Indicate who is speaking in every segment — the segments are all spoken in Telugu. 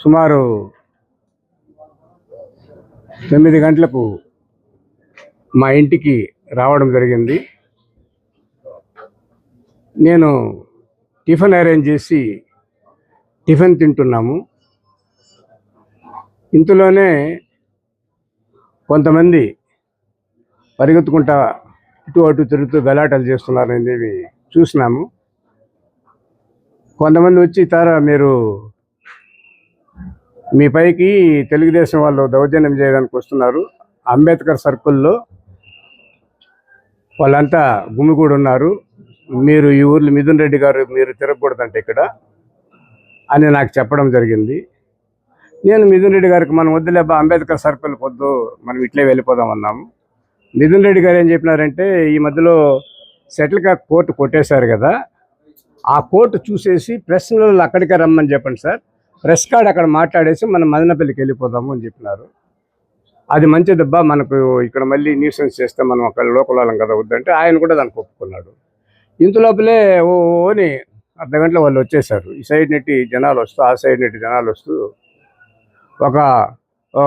Speaker 1: సుమారు తొమ్మిది గంటలకు మా ఇంటికి రావడం జరిగింది. నేను టిఫిన్ అరేంజ్ చేసి టిఫిన్ తింటున్నాము. ఇంతలోనే కొంతమంది పరిగెత్తుకుంటా ఇటు అటు తిరుగుతూ గలాటలు చేస్తున్నారనేది చూసినాము. కొంతమంది వచ్చి తారా మీరు మీ పైకి తెలుగుదేశం వాళ్ళు దౌర్జన్యం చేయడానికి వస్తున్నారు. అంబేద్కర్ సర్కిల్లో వాళ్ళంతా గుమిగూడు ఉన్నారు. మీరు ఈ ఊర్లో మిథున్ రెడ్డి గారు మీరు తిరగకూడదంటే ఇక్కడ అని నాకు చెప్పడం జరిగింది. నేను మిథున్ రెడ్డి గారికి మనం వద్దులేబా అంబేద్కర్ సర్కిల్ పొద్దు మనం ఇట్లే వెళ్ళిపోదాం అన్నాము మిథున్ రెడ్డి గారు ఏం చెప్పినారంటే ఈ మధ్యలో సెటిల్ కోర్టు కొట్టేశారు కదా. ఆ కోర్టు చూసేసి ప్రశ్నలు అక్కడికే రమ్మని చెప్పండి సార్. ప్రెస్ కార్డ్ అక్కడ మాట్లాడేసి మనం మదనపల్లికి వెళ్ళిపోదాము అని చెప్పినారు. అది మంచిదబ్బా మనకు ఇక్కడ మళ్ళీ న్యూసెన్స్ చేస్తే మనం అక్కడ లోకల్ వాళ్ళం కదా వద్దంటే ఆయన కూడా దానికి ఒప్పుకున్నాడు ఇంత లోపలే ఓ అని అర్ధ గంటలో వాళ్ళు వచ్చేసారు. ఈ సైడ్ నెట్టి జనాలు వస్తూ ఆ సైడ్ నెట్టి జనాలు వస్తూ ఒక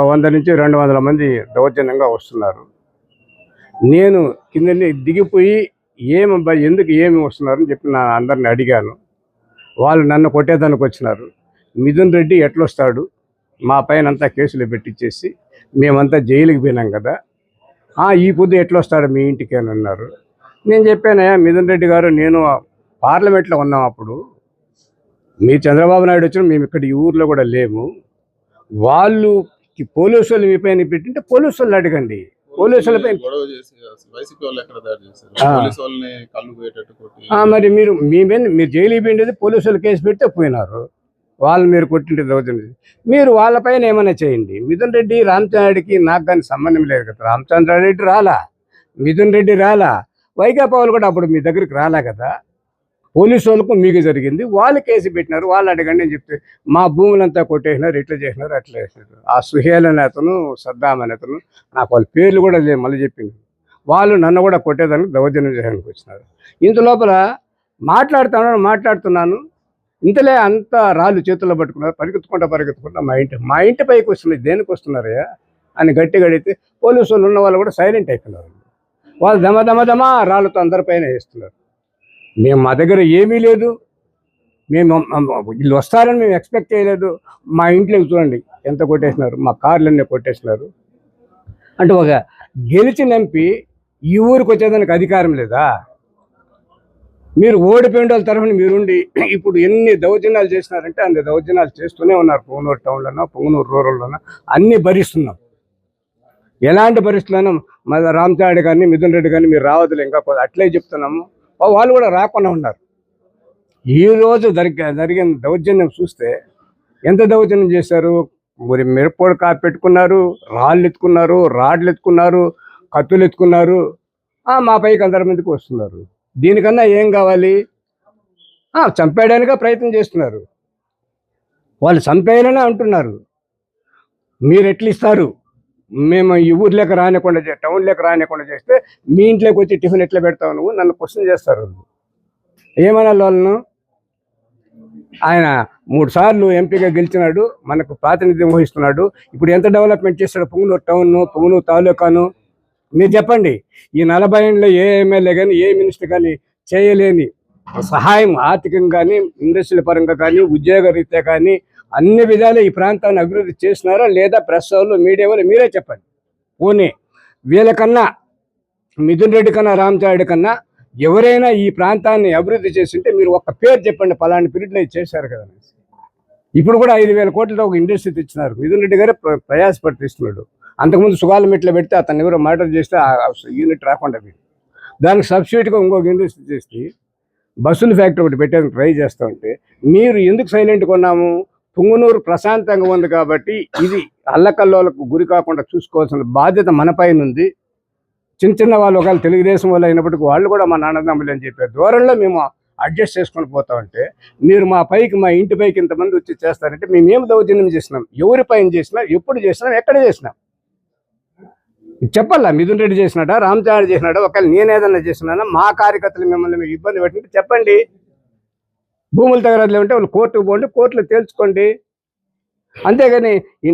Speaker 1: వంద నుంచి రెండు వందల మంది దౌర్జన్యంగా వస్తున్నారు. నేను కింద దిగిపోయి ఏమబ్బా ఎందుకు ఏమి వస్తున్నారని చెప్పి నా అందరిని అడిగాను. వాళ్ళు నన్ను కొట్టేదానికి వచ్చినారు. మిథున్ రెడ్డి ఎట్లొస్తాడు? మా పైన అంతా కేసులు పెట్టించేసి మేమంతా జైలుకి పోయినాం కదా. "ఆ, ఈ పొద్దు ఎట్లొస్తాడు మీ ఇంటికి అని అన్నారు. నేను చెప్పానయ్యా మిథున్ రెడ్డి గారు నేను పార్లమెంట్లో ఉన్నాం అప్పుడు. మీ చంద్రబాబు నాయుడు వచ్చిన మేము ఇక్కడ ఈ ఊర్లో కూడా లేము. వాళ్ళు పోలీసు వాళ్ళు మీ పైన పెట్టింటే పోలీసు వాళ్ళు అడగండి. పోలీసుల పైన
Speaker 2: వాళ్ళు
Speaker 1: మరి మీరు మీ మీద మీరు జైలు పోయిండేది పోలీసులు కేసు పెడితే పోయినారు. వాళ్ళు మీరు కొట్టింటే దౌర్జన్యం మీరు వాళ్ళపైన ఏమైనా చేయండి. మిథున్ రెడ్డి రామచంద్రరెడ్డికి నాకు కానీ సంబంధం లేదు కదా. రామచంద్రారెడ్డి రాలా? మిథున్ రెడ్డి రాలా? వైకాపా వాళ్ళు కూడా అప్పుడు మీ దగ్గరికి రాలా కదా? పోలీసు వాళ్ళకు మీకు జరిగింది. వాళ్ళు కేసు పెట్టినారు. వాళ్ళు అడగండి అని చెప్తే మా భూములంతా కొట్టేసినారు ఇట్లా చేసినారు అట్లా చేసినారు. ఆ సుహేల్ అనే అతను సద్దాం అనే అతను నాకు వాళ్ళ పేర్లు కూడా లేదు మళ్ళీ చెప్పింది వాళ్ళు నన్ను కూడా కొట్టేదానికి దౌర్జన్యం చేయడానికి వచ్చినారు. ఇంత లోపల మాట్లాడుతున్నాను మాట్లాడుతున్నాను. ఇంతలే అంత రాళ్ళు చేతుల్లో పట్టుకున్నారు పరిగెత్తుకుంటా పరిగెత్తుకుంటా మా ఇంటి మా ఇంటి పైకి వస్తున్నాయి దేనికి వస్తున్నారయ్యా? అని గట్టిగా అడిగితే పోలీసు వాళ్ళు ఉన్న వాళ్ళు కూడా సైలెంట్ అయిపోయినారు. వాళ్ళు దమ దమ దమ రాళ్ళతో అందరిపైన వేస్తున్నారు. మేము మా దగ్గర ఏమీ లేదు. మేము వీళ్ళు వస్తారని మేము ఎక్స్పెక్ట్ చేయలేదు. మా ఇంట్లోకి చూడండి ఎంత కొట్టేసినారు. మా కార్లన్నీ కొట్టేసినారు. అంటే ఒక గెలిచిన ఎంపీ ఈ ఊరికి వచ్చేదానికి అధికారం లేదా? మీరు ఓడిపోయిన వాళ్ళ తరఫున మీరుండి ఇప్పుడు ఎన్ని దౌర్జన్యాలు చేసినారంటే అన్ని దౌర్జన్యాలు చేస్తూనే ఉన్నారు పొంగనూరు టౌన్లోనో పొంగనూరు రూరల్లోనో? అన్నీ భరిస్తున్నాం. ఎలాంటి పరిస్థితులను మన రామచారెడ్డి కానీ మిథున్ రెడ్డి కానీ మీరు రావద్దులే ఇంకా అట్లే చెప్తున్నాము. వాళ్ళు కూడా రాకుండా ఉన్నారు. ఈ రోజు జరిగే జరిగిన దౌర్జన్యం చూస్తే ఎంత దౌర్జన్యం చేశారు? మరి మిరపొడి కా పెట్టుకున్నారు రాళ్ళు ఎత్తుకున్నారు రాడ్లు ఎత్తుకున్నారు కత్తులు ఎత్తుకున్నారు. మా పైకి అందరి మందికి వస్తున్నారు. దీనికన్నా ఏం కావాలి? ఆ, చంపేయడానికే ప్రయత్నం చేస్తున్నారు. వాళ్ళు చంపేయాలని అంటున్నారు. మీరు ఎట్లా ఇస్తారు మేము ఈ ఊర్లోకి రానికుండా చే టౌన్లోకి రానికుండా చేస్తే మీ ఇంట్లోకి వచ్చి టిఫిన్ ఎట్లా పెడతావు నువ్వు? నన్ను క్వశ్చన్ చేస్తారు. ఏమనాలి వాళ్ళను? ఆయన మూడు సార్లు ఎంపీగా గెలిచినాడు మనకు ప్రాతినిధ్యం వహిస్తున్నాడు. ఇప్పుడు ఎంత డెవలప్మెంట్ చేస్తాడు? పొంగులూరు టౌన్ పొంగులూరు తాలూకాను. మీరు చెప్పండి ఈ నలభై ఏళ్ళలో ఏ ఎమ్మెల్యే కానీ ఏ మినిస్టర్ కానీ చేయలేని సహాయం ఆర్థికంగా కానీ ఇండస్ట్రీల పరంగా కానీ ఉద్యోగ రీత్యా కానీ అన్ని విధాలు ఈ ప్రాంతాన్ని అభివృద్ధి చేసినారా లేదా ప్రెస్ వాళ్ళు మీడియా వాళ్ళు మీరే చెప్పండి. పోనీ వీళ్ళకన్నా మిథున్ రెడ్డి కన్నా రామచారెడ్డి కన్నా ఎవరైనా ఈ ప్రాంతాన్ని అభివృద్ధి చేసింటే మీరు ఒక్క పేరు చెప్పండి పలాంటి పీరియడ్లో ఇది చేశారు కదా ఇప్పుడు కూడా ఐదు వేల కోట్లతో ఒక ఇండస్ట్రీ తెచ్చినారు. మిథున్ రెడ్డి గారే ప్ర- ప్రయాసపడి తెస్తున్నాడు. అంతకుముందు సుగాల మెట్లో పెడితే అతను ఎవరో మర్డర్ చేస్తే ఆ యూనిట్ రాకుండా పోయింది. దానికి సబ్స్టిట్యూట్గా ఇంకొక ఇండస్ట్రీ చేసి బస్సుల ఫ్యాక్టరీ ఒకటి పెట్టడానికి ట్రై చేస్తూ ఉంటే మీరు ఎందుకు సైలెంట్ కొన్నాము? పుంగునూరు ప్రశాంతంగా ఉంది కాబట్టి ఇది అల్లకల్లోలకు గురి కాకుండా చూసుకోవాల్సిన బాధ్యత మన పైన ఉంది. చిన్న చిన్న వాళ్ళు ఒకవేళ తెలుగుదేశం వాళ్ళు అయినప్పటికీ వాళ్ళు కూడా మా నాన్నదమ్ములు అని చెప్పే దూరంలో మేము అడ్జస్ట్ చేసుకొని పోతా ఉంటే మీరు మా పైకి మా ఇంటి పైకి ఇంతమంది వచ్చి చేస్తారంటే మేము ఏం దౌర్జన్యం చేసినాం? ఎవరి పైన చేసినా? ఎప్పుడు చేసినాం? ఎక్కడ చేసినాం? చెప్పాలా? మిథున్ రెడ్డి చేసినాడా? రామచారి చేసినాడా? ఒకవేళ నేనేదన్నా చేసినానా? మా కార్యకర్తలు మిమ్మల్ని మీకు ఇబ్బంది పెట్టినట్టు చెప్పండి. భూముల తగరాదులు ఉంటే వాళ్ళు కోర్టుకు పోండి కోర్టులో తేల్చుకోండి. అంతేగాని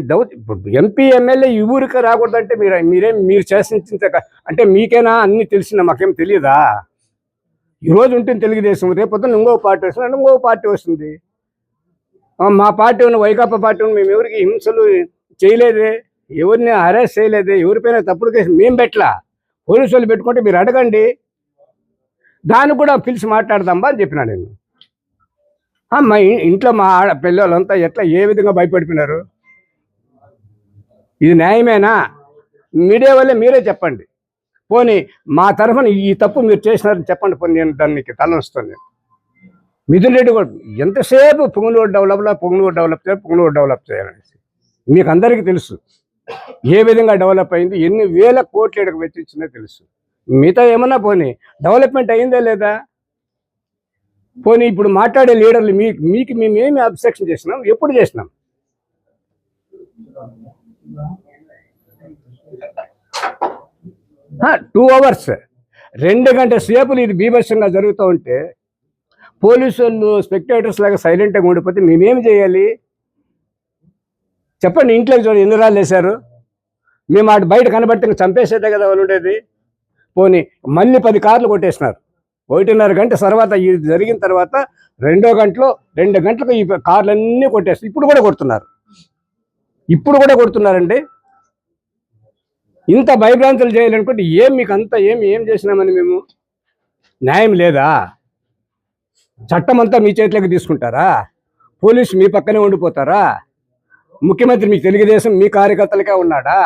Speaker 1: డౌట్ దౌ ఇప్పుడు ఎంపీ ఎమ్మెల్యే ఈ ఊరికి రాకూడదంటే మీరు మీరేం మీరు చేసిన అంటే మీకేనా? అన్ని తెలిసిన మాకేం తెలియదా ఈ రోజు ఉంటుంది తెలుగుదేశం రేపు ఇంకో పార్టీ వస్తుంది ఇంకో పార్టీ వస్తుంది. మా పార్టీ ఉన్న వైకాపా పార్టీ ఉన్న మేము ఎవరికి హింసలు చేయలేదే. ఎవరిని అరెస్ట్ చేయలేదు ఎవరిపైన తప్పుడు కేసు మేము పెట్టలా? పోలీసు వాళ్ళు పెట్టుకుంటే మీరు అడగండి. దాన్ని కూడా పిలిచి మాట్లాడదాం అని చెప్పినా నేను. మా ఇంట్లో మా ఆడ పిల్లలంతా ఎట్లా ఏ విధంగా భయపడిపోయినారు? ఇది న్యాయమేనా? మీడియా వల్లే మీరే చెప్పండి. పోనీ మా తరఫున ఈ తప్పు మీరు చేసినారని చెప్పండి పోనీ నేను దానికి తలొస్తాను మిథున్ రెడ్డి కూడా ఎంతసేపు పొంగులూరు డెవలప్లో పొంగులూరు డెవలప్ చేయాలి పొంగులూరు డెవలప్ చేయాలనేసి. మీకు అందరికీ తెలుసు. ఏ విధంగా డెవలప్ అయింది? ఎన్ని వేల కోట్లు ఇక్కడికి వెచ్చించిందో తెలుసు. మిగతా ఏమన్నా పోనీ డెవలప్మెంట్ అయిందా లేదా? పోనీ ఇప్పుడు మాట్లాడే లీడర్లు మీకు మీకు మేమేమి అబ్స్ట్రక్షన్ చేసినాం? ఎప్పుడు చేసినాం? టూ అవర్స్ రెండు గంటల సేపులు ఇది బీభత్సంగా జరుగుతూ ఉంటే పోలీసు వాళ్ళు స్పెక్టేటర్స్ లాగా సైలెంట్గా ఉండిపోతే మేమేమి చేయాలి? చెప్పండి ఇంట్లోకి చూడండి ఎన్ని రాళ్ళు వేశారు? మేము అటు బయట కనబడితే చంపేసేదే కదా వాళ్ళు ఉండేది. పోనీ మళ్ళీ పది కార్లు కొట్టేసినారు. ఒకటిన్నర గంట తర్వాత ఇది జరిగిన తర్వాత రెండో గంటలో రెండు గంటలకు ఈ కార్లన్నీ కొట్టేస్తారు ఇప్పుడు కూడా కొడుతున్నారు. ఇప్పుడు కూడా కొడుతున్నారండి. ఇంత భయభ్రాంతులు చేయాలనుకుంటే ఏం మీకు అంత ఏం ఏం చేసినామని మేము? న్యాయం లేదా? చట్టం అంతా మీ చేతిలోకి తీసుకుంటారా? పోలీసు మీ పక్కనే ఉండిపోతారా? ముఖ్యమంత్రి మీ తెలుగుదేశం మీ కార్యకర్తలకే ఉన్నాడా?